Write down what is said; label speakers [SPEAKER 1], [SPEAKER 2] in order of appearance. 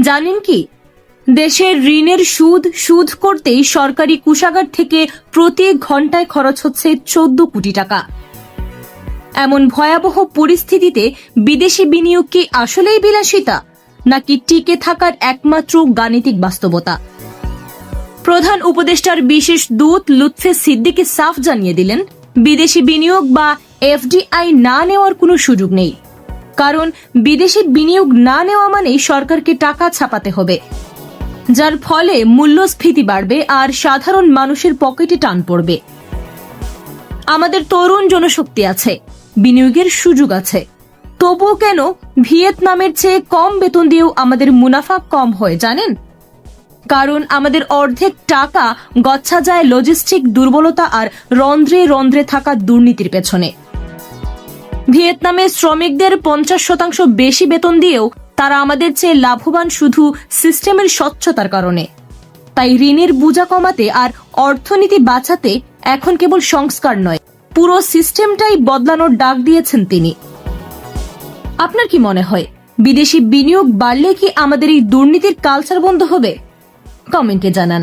[SPEAKER 1] জানেন কি? দেশের ঋণের সুদ সুদ করতেই সরকারি কুষাগার থেকে প্রতি ঘন্টায় খরচ হচ্ছে চোদ্দ কোটি টাকা। এমন ভয়াবহ পরিস্থিতিতে বিদেশি বিনিয়োগ কি আসলেই বিলাসিতা, নাকি টিকে থাকার একমাত্র গাণিতিক বাস্তবতা? প্রধান উপদেষ্টার বিশেষ দূত লুৎফে সিদ্দিকি সাফ জানিয়ে দিলেন, বিদেশি বিনিয়োগ বা এফডিআই না নেওয়ার কোনো সুযোগ নেই। কারণ বিদেশি বিনিয়োগ না নেওয়া মানেই সরকারকে টাকা ছাপাতে হবে। যার ফলে মূল্যস্ফীতি বাড়বে আর সাধারণ মানুষের পকেটে টান পড়বে। আমাদের তরুণ জনশক্তি আছে, বিনিয়োগের সুযোগ আছে। তবুও কেন ভিয়েতনামের চেয়ে কম বেতন দিয়েও আমাদের মুনাফা কম হয়, জানেন? কারণ আমাদের অর্ধেক টাকা গচ্ছা যায় লজিস্টিক দুর্বলতা আর রন্ধ্রে রন্ধ্রে থাকা দুর্নীতির পেছনে। ভিয়েতনামে শ্রমিকদের পঞ্চাশ শতাংশ বেশি বেতন দিয়েও তারা আমাদের চেয়ে লাভবান শুধু সিস্টেমের স্বচ্ছতার কারণে। তাই ঋণের বোঝা কমাতে আর অর্থনীতি বাঁচাতে এখন কেবল সংস্কার নয়, পুরো সিস্টেমটাই বদলানোর ডাক দিয়েছেন তিনি। আপনার কি মনে হয়, বিদেশি বিনিয়োগ বাড়লে কি আমাদের এই দুর্নীতির কালচার বন্ধ হবে? কমেন্টে জানান।